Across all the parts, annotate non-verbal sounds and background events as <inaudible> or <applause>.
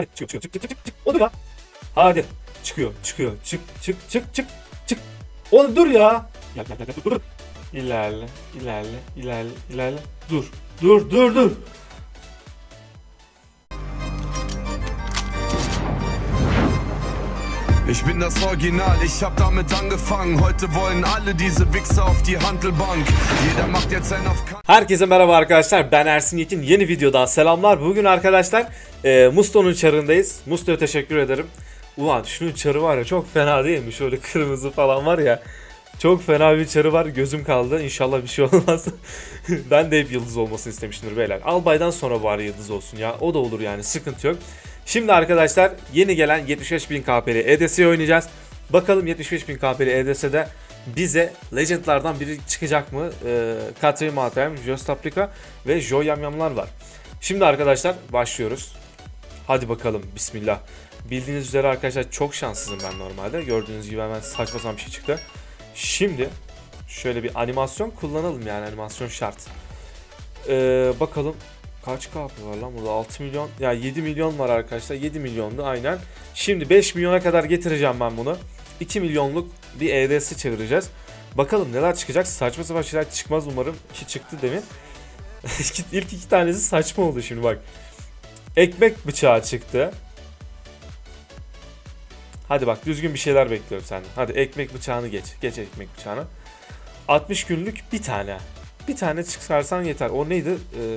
Hadi çıkıyor çıkıyor çık çık çık çık. Oğlum ya. Hadi. Çıkıyor çıkıyor çık çık çık çık çık. Oğlum dur ya. Gel gel gel, dur dur. İlerle ilerle ilerle ilerle. Dur dur dur dur. Ich bin das Original, ich hab damit angefangen. Heute wollen alle diese Wichser auf die Handelbank. Jeder macht jetzt einen auf. Herkese merhaba arkadaşlar. Ben Ersin Yekin. Yeni videodan selamlar. Bugün arkadaşlar e, Musto'nun çarındayız. Musto'ya teşekkür ederim. Ulan şunun çarı var ya çok fena değil mi? Şöyle kırmızı falan var ya. Çok fena bir çarı var. Gözüm kaldı. İnşallah bir şey <laughs> olmaz. ben de hep yıldız olmasını istemişimdir beyler. Albay'dan sonra bari yıldız olsun ya. O da olur yani. Sıkıntı yok. Şimdi arkadaşlar yeni gelen 75.000 KP'li EDS'yi oynayacağız. Bakalım 75.000 KP'li EDS'de bize Legend'lardan biri çıkacak mı? Ee, Katri Matem, Jostaprika ve Jo Yamyamlar var. Şimdi arkadaşlar başlıyoruz. Hadi bakalım bismillah. Bildiğiniz üzere arkadaşlar çok şanssızım ben normalde. Gördüğünüz gibi hemen saçma sapan bir şey çıktı. Şimdi şöyle bir animasyon kullanalım yani animasyon şart. Ee, bakalım kaç KP var lan burada 6 milyon ya 7 milyon var arkadaşlar 7 milyondu aynen. Şimdi 5 milyona kadar getireceğim ben bunu. 2 milyonluk bir EDS çevireceğiz. Bakalım neler çıkacak. Saçma sapan şeyler çıkmaz umarım ki çıktı demin. <laughs> İlk iki tanesi saçma oldu şimdi bak. Ekmek bıçağı çıktı. Hadi bak düzgün bir şeyler bekliyorum senden. Hadi ekmek bıçağını geç. Geç ekmek bıçağını. 60 günlük bir tane. Bir tane çıkarsan yeter. O neydi? Ee,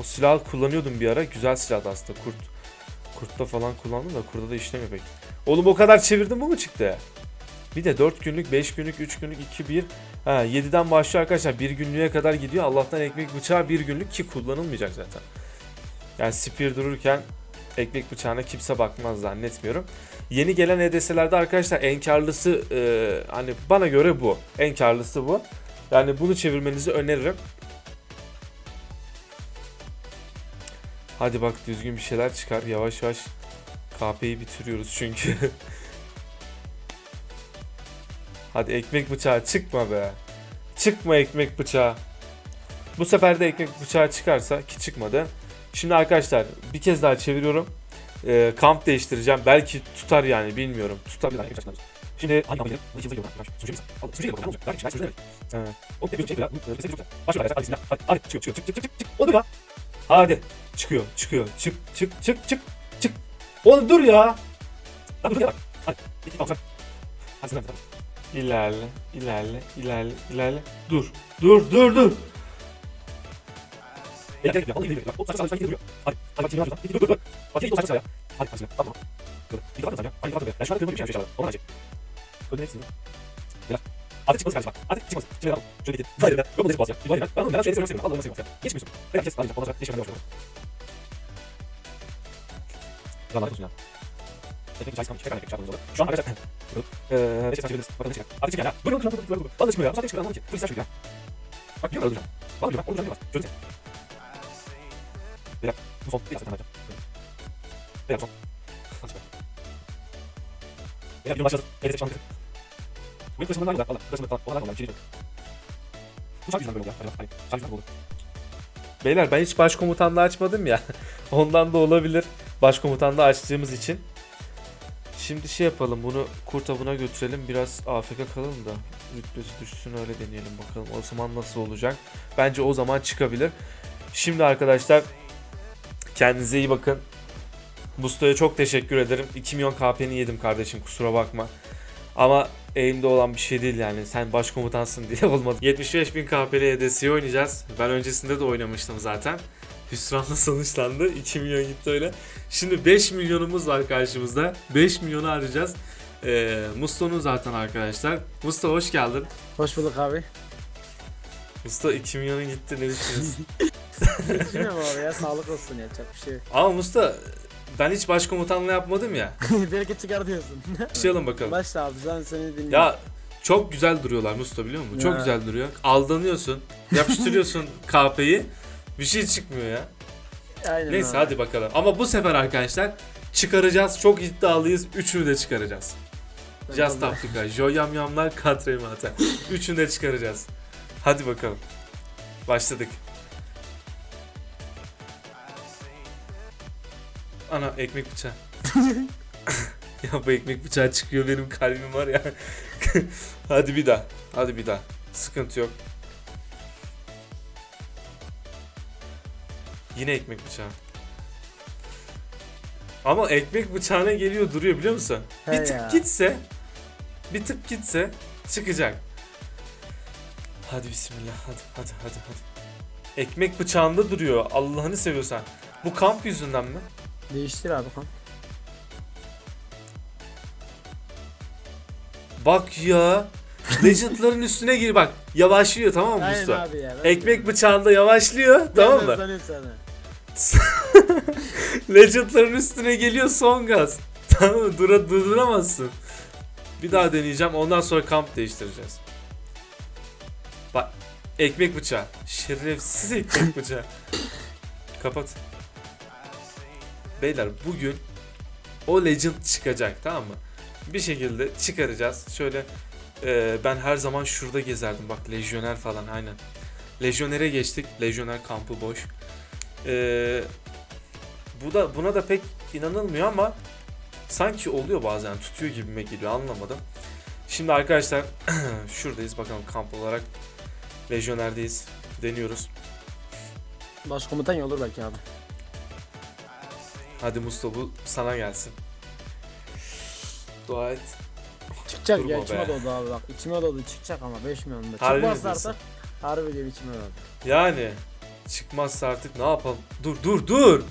o silahı kullanıyordum bir ara. Güzel silahdı aslında. Kurt. Kurtta falan kullandım da kurda da işlemiyor pek. Oğlum o kadar çevirdim bu mu çıktı? Bir de 4 günlük, 5 günlük, 3 günlük, 2, 1. Ha 7'den başlıyor arkadaşlar. 1 günlüğe kadar gidiyor. Allah'tan ekmek bıçağı 1 günlük ki kullanılmayacak zaten. Yani spear dururken ekmek bıçağına kimse bakmaz zannetmiyorum. Yeni gelen EDS'lerde arkadaşlar en karlısı e, hani bana göre bu. En karlısı bu. Yani bunu çevirmenizi öneririm. Hadi bak düzgün bir şeyler çıkar. Yavaş yavaş KP'yi bitiriyoruz çünkü. Hadi ekmek bıçağı çıkma be. Çıkma ekmek bıçağı. Bu sefer de ekmek bıçağı çıkarsa ki çıkmadı. Şimdi arkadaşlar bir kez daha çeviriyorum. Ee, kamp değiştireceğim. Belki tutar yani bilmiyorum. Tutabilir. Şimdi hangi kampa gidelim? Bu ikimize gidiyorum. Sunucu musun? Al, gidiyorum. Ne olacak? Ben sunucu demek. O bir şey e, çok güzel. Başlıyor arkadaşlar. Hadi çıkıyor çık çık çık çık. Oğlum ya. Hadi. Çıkıyor çıkıyor. Çık çık çık çık çık. Oğlum dur ya. Dur ya bak. Hadi. Hadi sen hadi. İlerle, ilerle, ilerle, ilerle. Dur, dur, dur, dur. Hadi, hadi. Hadi Bir. Ben bir şey yapacağım. Hadi çıkmasın kardeşim bak. Hadi çıkmasın. Şimdi yapalım. Şöyle gidin. Hayır ben. Yok mu bas ya. Bir var Ben onu ben şöyle söylemek istemiyorum. Allah'ını seviyorum ya. Geçmiyorsun. Ben kes. Hadi ondan sonra değişmeye başlıyorum. Lan lanet olsun ya. Ekmek çay sıkamış. Tekrar ekmek çarpımız. Şu an arkadaşlar. Eee, beş çevirdiniz. Bakın ne çıkar. Hadi çık ya. Buyurun, buyurun, buyurun, buyurun. Vallahi çıkmıyor ya. Saatte çıkıyor. Anlamadım ki. Polisler çıkıyor ya. Bak biliyorum öldüreceğim. Vallahi biliyorum. Onu canım Çözün. Beyler, bu son. Bir dakika, Beyler, bu son. Hadi çıkar. Beyler, video başladı. Ehliyet şu an bitti. Bu ilk taşımadan var. Valla, taşımadan falan. Olanlar olmayan bir şey yok. Bu şarkı yüzünden böyle ya. Oldu. Beyler ben hiç başkomutanlığı açmadım ya. <laughs> Ondan da olabilir. Başkomutanlığı açtığımız için. Şimdi şey yapalım bunu kurt avına götürelim biraz AFK kalalım da rütbesi düşsün öyle deneyelim bakalım o zaman nasıl olacak. Bence o zaman çıkabilir. Şimdi arkadaşlar kendinize iyi bakın. Musto'ya çok teşekkür ederim. 2 milyon KP'ni yedim kardeşim kusura bakma. Ama elimde olan bir şey değil yani. Sen başkomutansın diye <laughs> olmadı. 75.000 KP'li EDS'yi oynayacağız. Ben öncesinde de oynamıştım zaten. Hüsranla sonuçlandı. <laughs> 2 milyon gitti öyle. Şimdi 5 milyonumuz var karşımızda. 5 milyonu harcayacağız. Ee, Musto'nun zaten arkadaşlar. Musto hoş geldin. Hoş bulduk abi. Musto 2 milyonun gitti ne düşünüyorsun? <laughs> Bilmiyorum abi ya sağlık olsun yapacak bir şey yok. Ama Musto ben hiç başkomutanlığı yapmadım ya. <laughs> Belki çıkar diyorsun. Başlayalım bakalım. Başla abi ben seni dinliyorum. Ya çok güzel duruyorlar Musto biliyor musun? Çok Ya. güzel duruyor. Aldanıyorsun. Yapıştırıyorsun <laughs> KP'yi. Bir şey çıkmıyor ya. Aynen Neyse abi. hadi bakalım. Ama bu sefer arkadaşlar çıkaracağız. Çok iddialıyız. Üçünü de çıkaracağız. Ben Just vallahi- Africa, Joyam Yamlar, Katre Mata. Üçünü de çıkaracağız. Hadi bakalım. Başladık. Ana ekmek bıçağı. <laughs> ya bu ekmek bıçağı çıkıyor benim kalbim var ya. <laughs> Hadi bir daha. Hadi bir daha. Sıkıntı yok. Yine ekmek bıçağı. Ama ekmek bıçağına geliyor duruyor biliyor musun? He bir tık ya. gitse bir tık gitse çıkacak. Hadi bismillah hadi hadi hadi hadi. Ekmek bıçağında duruyor Allah'ını seviyorsan. Bu kamp yüzünden mi? Değiştir abi kan. Bak ya. Legend'ların üstüne gir bak. Yavaşlıyor tamam mı Aynen Mustafa? abi ya. ben- Ekmek bıçağında yavaşlıyor tamam Ben mı? sanıyorum sana. Legend'ların <laughs> üstüne geliyor son gaz. <laughs> Tamam mı? Dura, durduramazsın. Bir daha deneyeceğim. Ondan sonra kamp değiştireceğiz. Bak. Ekmek bıçağı. Şerefsiz ekmek bıçağı. Kapat. Beyler bugün o Legend çıkacak tamam mı? Bir şekilde çıkaracağız. Şöyle e, ben her zaman şurada gezerdim. Bak Lejyoner falan aynen. Lejyoner'e geçtik. Lejyoner kampı boş. Eee bu da buna da pek inanılmıyor ama sanki oluyor bazen tutuyor gibime geliyor anlamadım. Şimdi arkadaşlar <clears throat> şuradayız bakalım kamp olarak Lejyoner'deyiz. Deniyoruz. Başkomutan ya olur belki abi. Hadi Mustafa sana gelsin. Dua et. Çıkacak Durma ya be. içime doğdu abi bak. İçime doğdu çıkacak ama 5 milyonda. Harbi mi Çıkmazsa diyorsun? artık harbi diye içime doğdu. Yani çıkmazsa artık ne yapalım? Dur dur dur.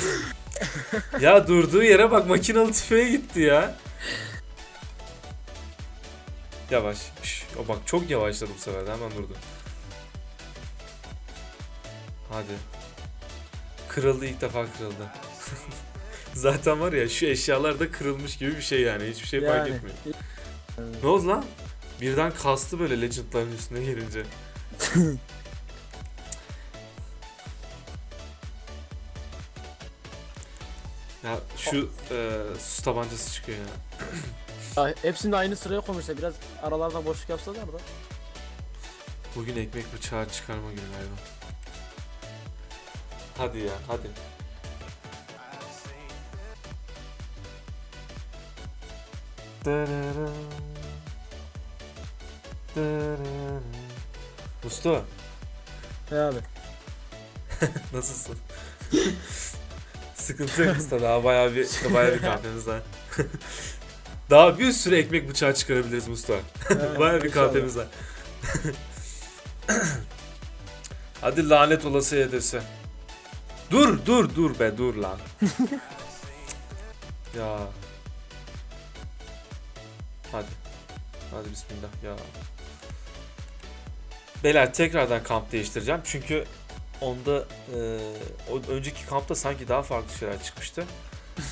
<laughs> ya durduğu yere bak makinalı tüfeğe gitti ya. Yavaş. Şş, o bak çok yavaşladı bu sefer de hemen durdu. Hadi. Kırıldı ilk defa kırıldı. <laughs> Zaten var ya şu eşyalar da kırılmış gibi bir şey yani hiçbir şey fark Yani. etmiyor. Ne oldu lan? Birden kastı böyle legendların üstüne gelince. <laughs> Ya şu e, su tabancası çıkıyor ya. Ya, hepsini de aynı sıraya koymuşlar. Biraz aralarda boşluk yapsalar da. Bugün ekmek bıçağı çıkarma günü galiba. Hadi ya hadi. Mustafa He abi. <laughs> nasılsın? Sıkıntı yok Mustafa daha bayağı bir bayağı bir kahvemiz var. <laughs> daha bir sürü ekmek bıçağı çıkarabiliriz Mustafa. <laughs> He, Bayağı bir kahvemiz var. <clears throat> Hadi lanet olası edesi. Dur dur dur be dur lan. ya. Hadi. Hadi bismillah ya. Beyler tekrardan kamp değiştireceğim çünkü onda e, o önceki kampta sanki daha farklı şeyler çıkmıştı.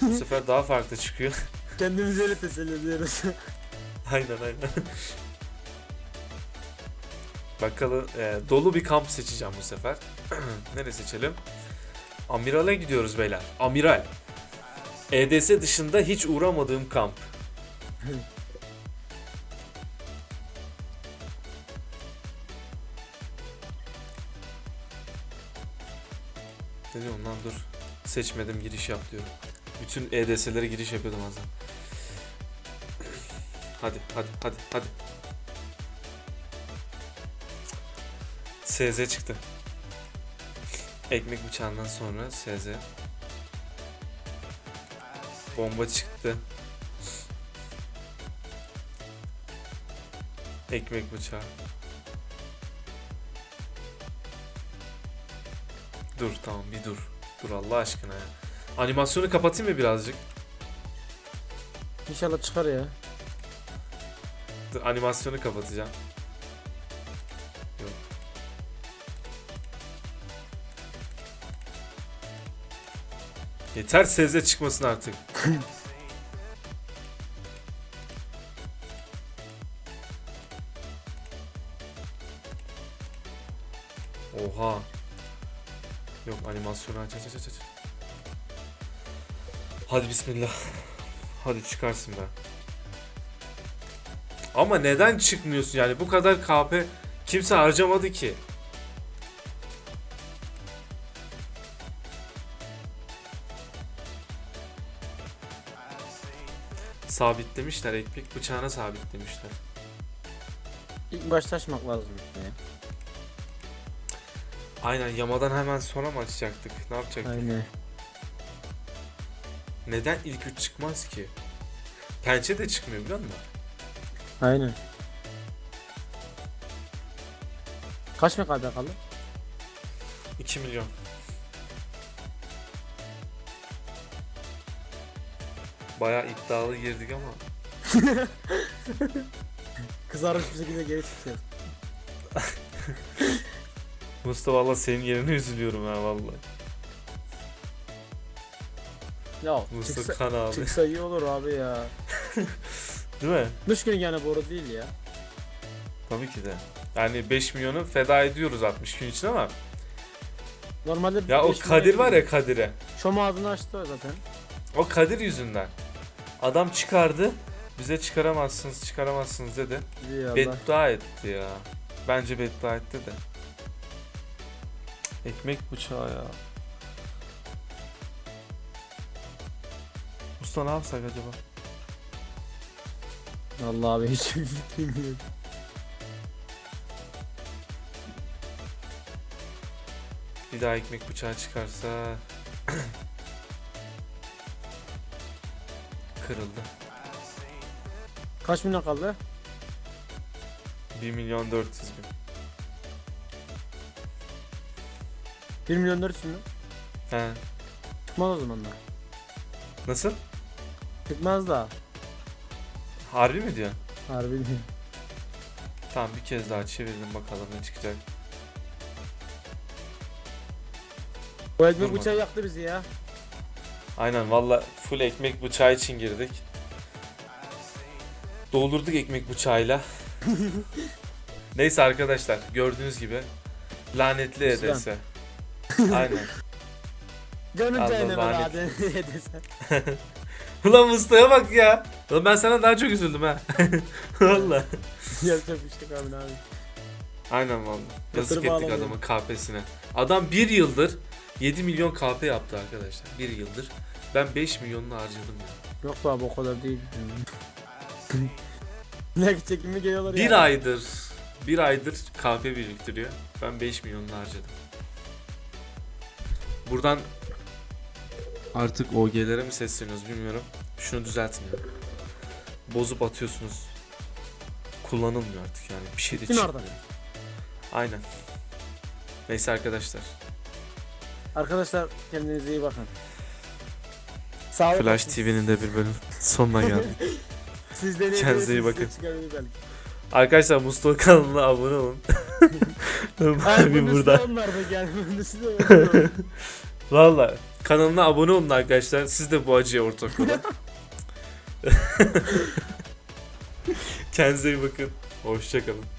Bu <laughs> sefer daha farklı çıkıyor. Kendimizi öyle teselli ediyoruz. <laughs> Aynen aynen. Bakalım e, dolu bir kamp seçeceğim bu sefer. <clears throat> Nereye seçelim? Amiral'e gidiyoruz beyler. Amiral. EDS dışında hiç uğramadığım kamp. <laughs> Ne diyorsun lan dur. Seçmedim giriş yap diyorum. Bütün EDS'lere giriş yapıyordum az. Hadi hadi hadi hadi. SZ çıktı. Ekmek bıçağından sonra SZ. Bomba çıktı. Ekmek bıçağı. Dur tamam bir dur. Dur Allah aşkına ya. Animasyonu kapatayım mı birazcık? İnşallah çıkar ya. Dur, animasyonu kapatacağım. Yok. Yeter seze çıkmasın artık. <laughs> Yok animasyonu aç aç aç aç. Hadi bismillah. Hadi çıkarsın be. Ama neden çıkmıyorsun yani bu kadar KP kimse harcamadı ki. Sabitlemişler ekmek bıçağına sabitlemişler. İlk başlaşmak lazım işte. Aynen yamadan hemen sonra mı açacaktık? Ne yapacaktık? Aynen. Neden ilk üç çıkmaz ki? Pençe de çıkmıyor biliyor musun? Aynen. Kaç MKB kaldı? 2 milyon. Bayağı iddialı girdik ama. <laughs> Kızarmış bir şekilde geri çıkacağız. <laughs> Mustafa valla senin yerine üzülüyorum ha vallahi. Ya Mustafa çıksa, kan abi. çıksa iyi olur abi ya. <laughs> Değil mi? Müşkün yani boru değil ya. Tabii ki de. Yani 5 milyonu feda ediyoruz 60 gün için ama. Normalde Ya o Kadir var ya. Kadir'e. Şom ağzını açtı zaten. O Kadir yüzünden. Adam çıkardı. Bize çıkaramazsınız çıkaramazsınız dedi. İyi Allah. Beddua etti ya. Bence beddua etti de. Ekmek bıçağı ya. Usta ne yapsak acaba? Allah abi hiç fikrim yok. Bir daha ekmek bıçağı çıkarsa... <clears throat> Kırıldı. Kaç milyon kaldı? 1 milyon 400 bin. 1 milyon 400 mü? He. Çıkmaz o zaman da. Nasıl? Çıkmaz da. Harbi mi diyorsun? Harbi değil. Tamam bir kez daha çevirelim bakalım ne çıkacak. Bu ekmek bıçağı yaktı bizi ya. Aynen valla full ekmek bıçağı için girdik. Doldurduk ekmek bıçağıyla. <laughs> Neyse arkadaşlar gördüğünüz gibi lanetli İslam. EDS. Aynen. Canın Allah cehenneme lanet. rahat <laughs> edesen. <laughs> Ulan Mustafa'ya bak ya. Ulan ben sana daha çok üzüldüm ha. <laughs> valla. Yapacak bir şey kalmadı abi. Aynen valla. Yazık Yatırım ettik ağlamıyor. adamın KP'sine. Adam bir yıldır 7 milyon KP yaptı arkadaşlar. Bir yıldır. Ben 5 milyonunu harcadım ya. Yok be abi o kadar değil. ne çekimi geliyorlar Bir ya. aydır bir aydır KP biriktiriyor. Ben 5 milyonunu harcadım. Buradan artık OG'lere mi sesleniyoruz bilmiyorum. Şunu düzeltin ya. Bozup atıyorsunuz. Kullanılmıyor artık yani. Bir şey de çıkmıyor. Aynen. Neyse arkadaşlar. Arkadaşlar kendinize iyi bakın. Sağ olun. Flash TV'nin de bir bölüm sonuna geldik. <laughs> Siz de ne Kendinize iyi bakın. Arkadaşlar Mustafa kanalına abone olun. <laughs> Bir burada. onlar da öyle Valla kanalına abone olun arkadaşlar. Siz de bu acıya ortak olun. <laughs> Kendinize iyi bakın. Hoşçakalın.